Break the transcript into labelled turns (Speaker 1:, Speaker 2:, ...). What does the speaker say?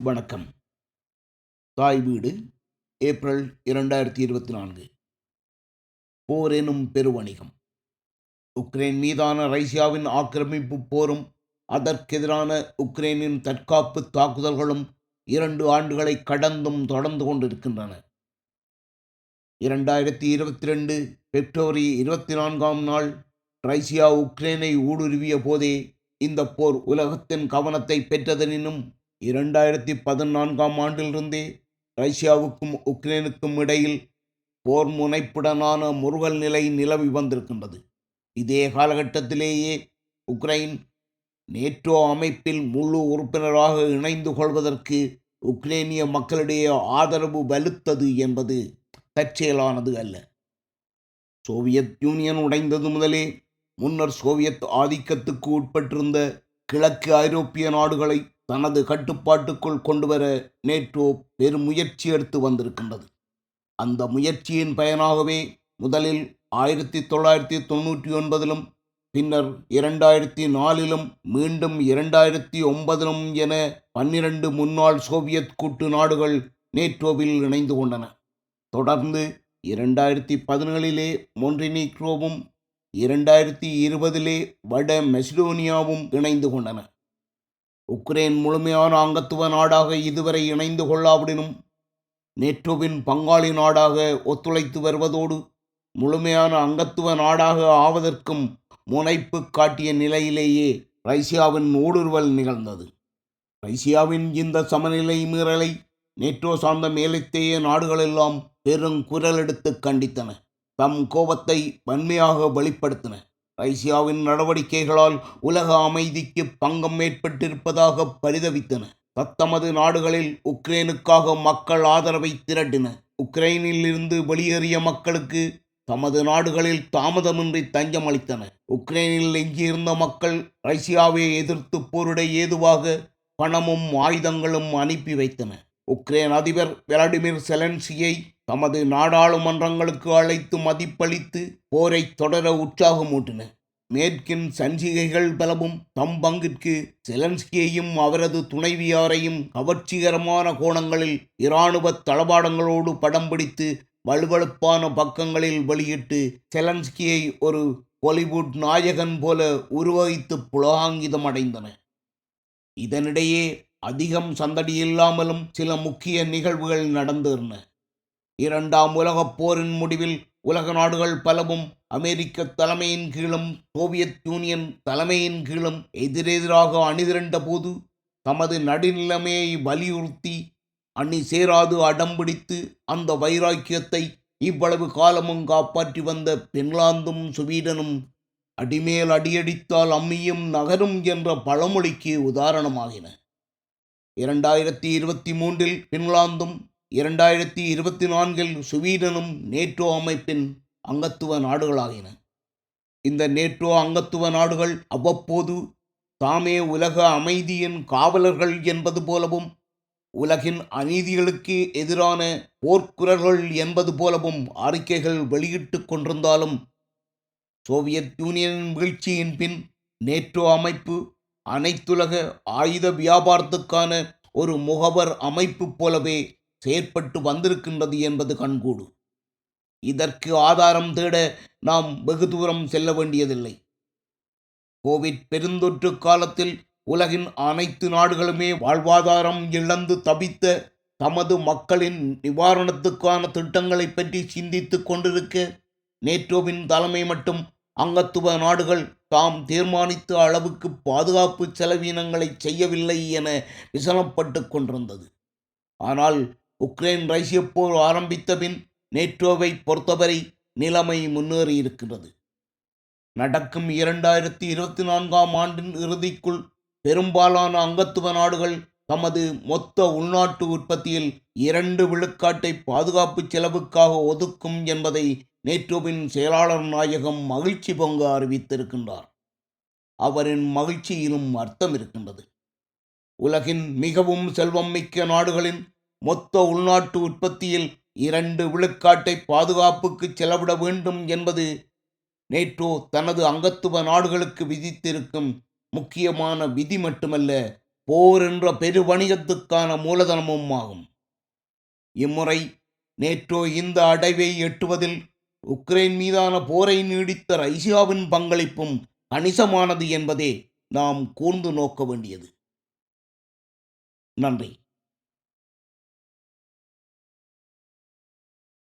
Speaker 1: வணக்கம். தாய் வீடு ஏப்ரல் இரண்டாயிரத்தி இருபத்தி நான்கு போர் எனும் பெருவணிகம். உக்ரைன் மீதான ரஷ்யாவின் ஆக்கிரமிப்பு போரும் அதற்கெதிரான உக்ரைனின் தற்காப்பு தாக்குதல்களும் இரண்டு ஆண்டுகளை கடந்தும் தொடர்ந்து கொண்டிருக்கின்றன. இரண்டாயிரத்தி இருபத்தி ரெண்டு பிப்ரவரி இருபத்தி நான்காம் நாள் ரஷ்யா உக்ரைனை ஊடுருவிய போதே இந்த போர் உலகத்தின் கவனத்தை பெற்றதெனினும் இரண்டாயிரத்தி பதினான்காம் ஆண்டிலிருந்தே ரஷ்யாவுக்கும் உக்ரைனுக்கும் இடையில் போர் முனைப்புடனான முருகல் நிலை நிலவி வந்திருக்கின்றது. இதே காலகட்டத்திலேயே உக்ரைன் நேட்டோ அமைப்பில் முழு உறுப்பினராக இணைந்து கொள்வதற்கு உக்ரைனிய மக்களிடையே ஆதரவு வலுத்தது என்பது தற்செயலானது அல்ல. சோவியத் யூனியன் உடைந்தது முதலே முன்னர் சோவியத் ஆதிக்கத்துக்கு உட்பட்டிருந்த கிழக்கு ஐரோப்பிய நாடுகளை தனது கட்டுப்பாட்டுக்குள் கொண்டுவர நேட்டோ பெரும் முயற்சி எடுத்து வந்திருக்கின்றது. அந்த முயற்சியின் பயனாகவே முதலில் ஆயிரத்தி தொள்ளாயிரத்தி தொண்ணூற்றி ஒன்பதிலும் பின்னர் இரண்டாயிரத்தி நாலிலும் மீண்டும் இரண்டாயிரத்தி ஒன்பதிலும் என பன்னிரண்டு முன்னாள் சோவியத் கூட்டு நாடுகள் நேட்டோவில் இணைந்து கொண்டன. தொடர்ந்து இரண்டாயிரத்தி பதினேழிலே மொன்றினீக்ரோவும் இரண்டாயிரத்தி இருபதிலே வட மெசிடோனியாவும் இணைந்து கொண்டன. உக்ரைன் முழுமையான அங்கத்துவ நாடாக இதுவரை இணைந்து கொள்ளாவிடனும் நேட்டோவின் பங்காளி நாடாக ஒத்துழைத்து வருவதோடு முழுமையான அங்கத்துவ நாடாக ஆவதற்கும் முனைப்பு காட்டிய நிலையிலேயே ரஷ்யாவின் ஊடுருவல் நிகழ்ந்தது. ரஷ்யாவின் இந்த சமநிலை மீறலை நேட்டோ சார்ந்த மேலத்தேய நாடுகளெல்லாம் பெரும் குரல் எடுத்து கண்டித்தன. தம் கோபத்தை வன்மையாக வெளிப்படுத்தின. ரஷ்யாவின் நடவடிக்கைகளால் உலக அமைதிக்கு பங்கம் ஏற்பட்டிருப்பதாக பரிதவித்தன. தத்தமது நாடுகளில் உக்ரைனுக்காக மக்கள் ஆதரவை திரட்டின. உக்ரைனில் இருந்து வெளியேறிய மக்களுக்கு தமது நாடுகளில் தாமதமின்றி தஞ்சம் அளித்தன. உக்ரைனில் எஞ்சியிருந்த மக்கள் ரஷ்யாவை எதிர்த்து போரிட ஏதுவாக பணமும் ஆயுதங்களும் அனுப்பி வைத்தன. உக்ரைன் அதிபர் விளாடிமிர் செலன்சியை தமது நாடாளுமன்றங்களுக்கு அழைத்து மதிப்பளித்து போரை தொடர உற்சாகமூட்டின மேற்கின் சஞ்சிகைகள் பலவும் தம் பங்கிற்கு செலன்ஸ்கியையும் அவரது துணைவியாரையும் கவர்ச்சிகரமான கோணங்களில் இராணுவ தளபாடங்களோடு படம் பிடித்து வலுவழுப்பான பக்கங்களில் வெளியிட்டு செலன்ஸ்கியை ஒரு பாலிவுட் நாயகன் போல உருவகித்து புலகாங்கிதம் அடைந்தன. இதனிடையே அதிகம் சந்தடி இல்லாமலும் சில முக்கிய நிகழ்வுகள் நடந்திருந்தன இரண்டாம் உலகப் போரின் முடிவில் உலக நாடுகள் பலவும் அமெரிக்க தலைமையின் கீழும் சோவியத் யூனியன் தலைமையின் கீழும் எதிரெதிராக அணிதிரண்ட போது தமது நடுநிலைமையை வலியுறுத்தி அணி சேராது அடம்பிடித்து அந்த வைராக்கியத்தை இவ்வளவு காலமும் காப்பாற்றி வந்த பின்லாந்தும் சுவீடனும் அடிமேல் அடியடித்தால் அம்மியும் நகரும் என்ற பழமொழிக்கு உதாரணமாகின. இரண்டாயிரத்தி இருபத்தி மூன்றில் பின்லாந்தும் இரண்டாயிரத்தி இருபத்தி நான்கில் சுவீடனும் நேட்டோ அமைப்பின் அங்கத்துவ நாடுகளாகின. இந்த நேட்டோ அங்கத்துவ நாடுகள் அவ்வப்போது தாமே உலக அமைதியின் காவலர்கள் என்பது போலவும் உலகின் அநீதிகளுக்கு எதிரான போர்க்குரல்கள் என்பது போலவும் அறிக்கைகள் வெளியிட்டு கொண்டிருந்தாலும் சோவியத் யூனியனின் வீழ்ச்சியின் பின் நேட்டோ அமைப்பு அனைத்துலக ஆயுத வியாபாரத்துக்கான ஒரு முகவர் அமைப்பு போலவே செயற்பட்டு வந்திருக்கின்றது என்பது கண்கூடு. இதற்கு ஆதாரம் தேட நாம் வெகு தூரம் செல்ல வேண்டியதில்லை. கோவிட் பெருந்தொற்று காலத்தில் உலகின் அனைத்து நாடுகளுமே வாழ்வாதாரம் இழந்து தவித்த தமது மக்களின் நிவாரணத்துக்கான திட்டங்களை பற்றி சிந்தித்துக் கொண்டிருக்க நேட்டோவின் தலைமை மட்டும் அங்கத்துவ நாடுகள் தாம் தீர்மானித்த அளவுக்கு பாதுகாப்பு செலவினங்களை செய்யவில்லை என விசனப்பட்டு கொண்டிருந்தது. ஆனால் உக்ரைன் ரஷ்ய போர் ஆரம்பித்த பின் நேட்டோவை பொறுத்தவரை நிலைமை முன்னேறியிருக்கிறது. நடக்கும் இரண்டாயிரத்தி இருபத்தி நான்காம் ஆண்டின் இறுதிக்குள் பெரும்பாலான அங்கத்துவ நாடுகள் தமது மொத்த உள்நாட்டு உற்பத்தியில் இரண்டு விழுக்காட்டை பாதுகாப்பு செலவுக்காக ஒதுக்கும் என்பதை நேட்டோவின் செயலாளர் நாயகம் மகிழ்ச்சி பொங்க அறிவித்திருக்கின்றார். அவரின் மகிழ்ச்சியிலும் அர்த்தம் இருக்கின்றது. உலகின் மிகவும் செல்வம் மிக்க நாடுகளின் மொத்த உள்நாட்டு உற்பத்தியில் இரண்டு விழுக்காட்டை பாதுகாப்புக்கு செலவிட வேண்டும் என்பது நேட்டோ தனது அங்கத்துவ நாடுகளுக்கு விதித்திருக்கும் முக்கியமான விதி மட்டுமல்ல போர் என்ற பெரு வணிகத்துக்கான மூலதனமும் ஆகும் இம்முறை நேற்றோ இந்த அடைவை எட்டுவதில் உக்ரைன் மீதான போரை நீடித்த ரஷ்யாவின் பங்களிப்பும் கணிசமானது என்பதே நாம் கூர்ந்து நோக்க வேண்டியது. நன்றி.